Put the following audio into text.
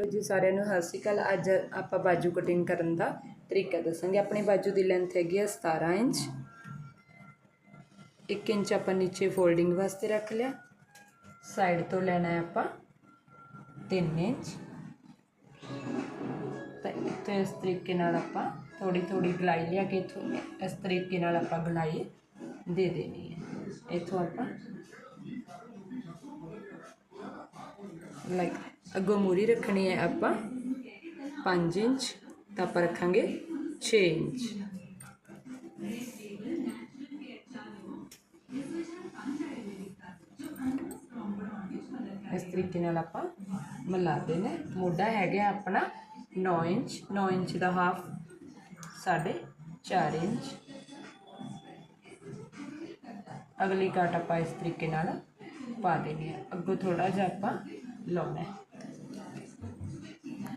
ਲੋ ਜੀ ਸਾਰਿਆਂ ਨੂੰ ਸਤਿ ਸ਼੍ਰੀ ਅਕਾਲ ਅੱਜ ਆਪਾਂ ਬਾਜੂ ਕਟਿੰਗ ਕਰਨ ਦਾ ਤਰੀਕਾ ਦੱਸਾਂਗੇ ਆਪਣੀ ਬਾਜੂ ਦੀ ਲੈਂਥ ਹੈਗੀ ਹੈ 17 ਇੰਚ 1 ਇੰਚ ਆਪਾਂ ਨੀਚੇ ਫੋਲਡਿੰਗ ਵਾਸਤੇ ਰੱਖ ਲਿਆ ਸਾਈਡ ਤੋਂ ਲੈਣਾ ਹੈ ਆਪਾਂ 3 ਇੰਚ ਤਾਂ ਇੱਥੇ ਇਸ ਤਰੀਕੇ ਨਾਲ ਆਪਾਂ ਥੋੜੀ ਥੋੜੀ ਗਲਾਈ ਲਿਆ ਕੇ ਇੱਥੋਂ ਇਸ ਤਰੀਕੇ ਨਾਲ ਆਪਾਂ ਗਲਾਈ ਦੇ ਦੇਣੀ ਹੈ ਇੱਥੋਂ ਆਪਾਂ ਲਾਈਕ ਅੱਗੋਂ ਮੂਰੀ ਰੱਖਣੀ ਹੈ ਆਪਾਂ 5 ਇੰਚ ਤਾਂ ਆਪਾਂ ਰੱਖਾਂਗੇ 6 ਇੰਚ ਇਸ ਤਰੀਕੇ ਨਾਲ ਆਪਾਂ ਮਿਲਾ ਦੇਣਾ ਮੋਢਾ ਹੈਗਾ ਆਪਣਾ 9 ਇੰਚ 9 ਇੰਚ ਦਾ ਹਾਫ ਸਾਢੇ 4 ਇੰਚ ਅਗਲੀ ਕਾਟ ਆਪਾਂ ਇਸ ਤਰੀਕੇ ਨਾਲ ਪਾ ਦੇਣੀ ਹੈ ਅੱਗੋਂ ਥੋੜਾ ਜਿਹਾ ਆਪਾਂ ਲਾਉਣਾ ਹੈ